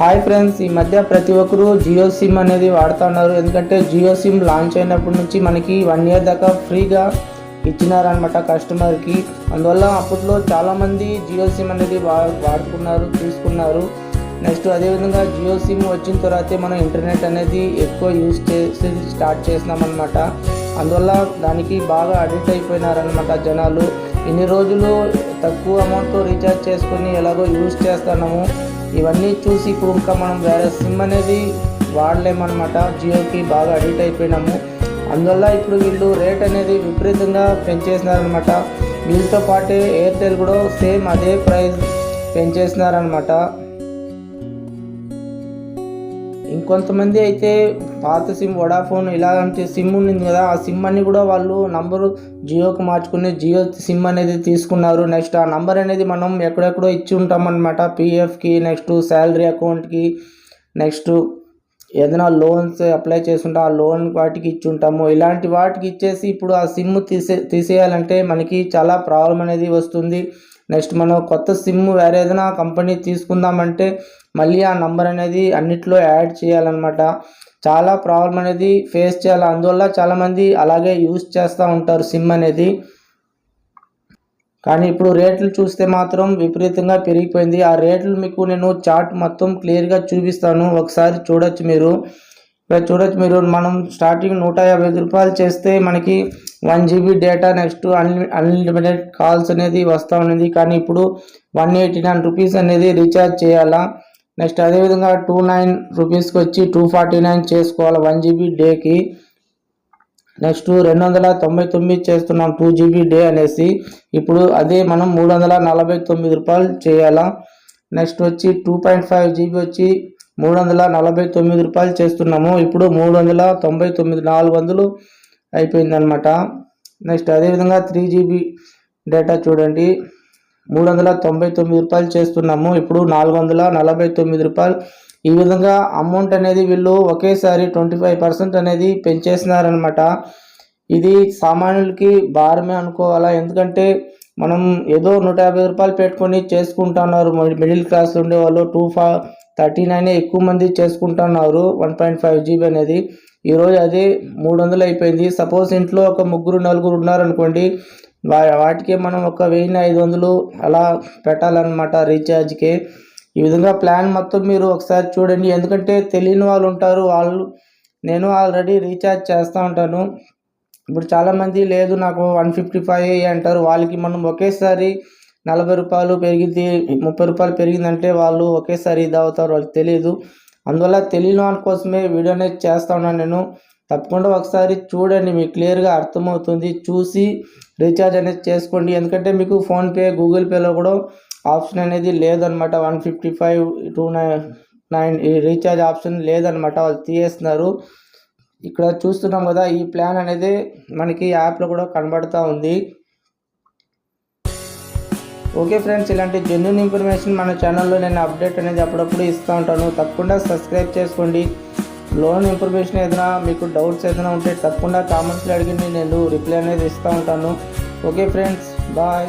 Hi friends ఈ మధ్య ప్రతి ఒక్కరు జియో సిమ్ అనేది వాడుతున్నారు. ఎందుకంటే జియో సిమ్ లాంచ్ అయినప్పటి నుంచి మనకి వన్ ఇయర్ దాకా ఫ్రీగా ఇచ్చినారనమాట కస్టమర్కి అందువల్ల అప్పట్లో చాలామంది జియో సిమ్ అనేది వా వాడుకున్నారు తీసుకున్నారు. నెక్స్ట్ అదేవిధంగా జియో సిమ్ వచ్చిన తర్వాతే మనం ఇంటర్నెట్ అనేది ఎక్కువ యూజ్ చేసి స్టార్ట్ చేసినామన్నమాట. అందువల్ల దానికి బాగా అడిక్ట్ అయిపోయినారనమాట జనాలు. ఇన్ని రోజులు తక్కువ అమౌంట్తో రీఛార్జ్ చేసుకొని ఎలాగో యూజ్ చేస్తున్నాము. ఇవన్నీ చూసి ఇప్పుడు ఇంకా మనం వేరే సిమ్ అనేది వాడలేమన్నమాట. జియోకి బాగా అడిక్ట్ అయిపోయినాము. అందువల్ల ఇప్పుడు వీళ్ళు రేట్ అనేది విపరీతంగా పెంచేసినారనమాట వీళ్ళతో పాటే ఎయిర్టెల్ కూడా సేమ్ అదే ప్రైస్ పెంచేసినారనమాట ఇంకొంతమంది అయితే పాత సిమ్ వడాఫోన్ ఇలాంటి సిమ్ ఉంది కదా ఆ సిమ్ అన్ని కూడా వాళ్ళు నంబరు జియోకి మార్చుకుని జియో సిమ్ అనేది తీసుకున్నారు. నెక్స్ట్ ఆ నంబర్ అనేది మనం ఎక్కడెక్కడో ఇచ్చి ఉంటాం అనమాట పిఎఫ్కి నెక్స్ట్ శాలరీ అకౌంట్కి నెక్స్ట్ ఏదైనా లోన్స్ అప్లై చేసుకుంటే ఆ లోన్ వాటికి ఇచ్చి ఉంటాము. ఇలాంటి వాటికి ఇచ్చేసి ఇప్పుడు ఆ సిమ్ తీసే తీసేయాలంటే మనకి చాలా ప్రాబ్లం అనేది వస్తుంది. నెక్స్ట్ మనం కొత్త సిమ్ వేరే ఏదైనా కంపెనీ తీసుకుందామంటే మళ్ళీ ఆ నంబర్ అనేది అన్నిట్లో యాడ్ చేయాలన్నమాట. చాలా ప్రాబ్లం అనేది ఫేస్ చేయాలి. అందువల్ల చాలామంది అలాగే యూస్ చేస్తూ ఉంటారు సిమ్ అనేది. కానీ ఇప్పుడు రేట్లు చూస్తే మాత్రం విపరీతంగా పెరిగిపోయింది. ఆ రేట్లు మీకు నేను చార్ట్ మొత్తం క్లియర్గా చూపిస్తాను. ఒకసారి చూడొచ్చు మీరు. ఇక్కడ చూడొచ్చు మీరు. మనం స్టార్టింగ్ నూట యాభై రూపాయలు చేస్తే మనకి one GB data next unli unlimited calls అనేది వస్తూ ఉన్నది. కానీ ఇప్పుడు వన్ ఎయిటీ నైన్ రూపీస్ అనేది రీఛార్జ్ చేయాలా? నెక్స్ట్ అదేవిధంగా టూ నైన్ రూపీస్కి వచ్చి టూ ఫార్టీ నైన్ చేసుకోవాలి. వన్ జీబీ డేకి. నెక్స్ట్ రెండు వందల తొంభై తొమ్మిది చేస్తున్నాం టూ జీబీ డే అనేసి. ఇప్పుడు అదే మనం మూడు వందల నలభై తొమ్మిది రూపాయలు చేయాలా? నెక్స్ట్ వచ్చి టూ పాయింట్ ఫైవ్ జీబీ వచ్చి మూడు వందల నలభై తొమ్మిది రూపాయలు చేస్తున్నాము. ఇప్పుడు మూడు వందల తొంభై తొమ్మిది నాలుగు వందలు అయిపోయిందనమాట నెక్స్ట్ అదేవిధంగా త్రీ జీబీ డేటా చూడండి. మూడు వందల తొంభై తొమ్మిది రూపాయలు చేస్తున్నాము. ఇప్పుడు నాలుగు వందల నలభై తొమ్మిది రూపాయలు. ఈ విధంగా అమౌంట్ అనేది వీళ్ళు ఒకేసారి ట్వంటీ ఫైవ్ పర్సెంట్ అనేది పెంచేసినారనమాట ఇది సామాన్యులకి భారమే అనుకోవాలా? ఎందుకంటే మనం ఏదో నూట యాభై రూపాయలు పెట్టుకొని చేసుకుంటున్నారు. మిడిల్ క్లాస్ ఉండే వాళ్ళు టూ ఫా థర్టీ నైన్ ఎక్కువ మంది చేసుకుంటున్నారు. వన్ పాయింట్ ఫైవ్ జీబీ అనేది. ఈరోజు అది మూడు వందలు అయిపోయింది. సపోజ్ ఇంట్లో ఒక ముగ్గురు నలుగురు ఉన్నారనుకోండి వాటికి మనం ఒక వెయ్యి ఐదు వందలు అలా పెట్టాలన్నమాట రీఛార్జ్కి. ఈ విధంగా ప్లాన్ మొత్తం మీరు ఒకసారి చూడండి. ఎందుకంటే తెలియని వాళ్ళు ఉంటారు. వాళ్ళు నేను ఆల్రెడీ రీఛార్జ్ చేస్తూ ఉంటాను. ఇప్పుడు చాలామంది లేదు నాకు వన్ ఫిఫ్టీ ఫైవ్ అంటారు. వాళ్ళకి మనం ఒకేసారి నలభై రూపాయలు పెరిగింది ముప్పై రూపాయలు పెరిగిందంటే వాళ్ళు ఒకేసారి ఇది అవుతారు వాళ్ళకి తెలియదు అందువల్ల తెలియని వాళ్ళ కోసమే వీడియో అనేది చేస్తా ఉన్నాను నేను. తప్పకుండా ఒకసారి చూడండి మీకు క్లియర్గా అర్థమవుతుంది. చూసి రీఛార్జ్ అనేది చేసుకోండి. ఎందుకంటే మీకు ఫోన్పే గూగుల్ పేలో కూడా ఆప్షన్ అనేది లేదనమాట one fifty five two nine nine ఈ రీఛార్జ్ ఆప్షన్ లేదనమాట వాళ్ళు తీసేస్తున్నారు. ఇక్కడ చూస్తున్నాం కదా ఈ ప్లాన్ అనేది మనకి యాప్లో కూడా కనబడుతూ ఉంది. ఓకే ఫ్రెండ్స్ ఇలాంటి జెన్యున్ ఇన్ఫర్మేషన్ మన ఛానల్లో నేను అప్డేట్ అనేది అప్పుడప్పుడు ఇస్తూ ఉంటాను. తప్పకుండా సబ్స్క్రైబ్ చేసుకోండి. లోన్ ఇన్ఫర్మేషన్ ఏదైనా మీకు డౌట్స్ ఏదైనా ఉంటే తప్పకుండా కామెంట్స్లో అడిగి నేను రిప్లై అనేది ఇస్తూ ఉంటాను. Okay friends bye.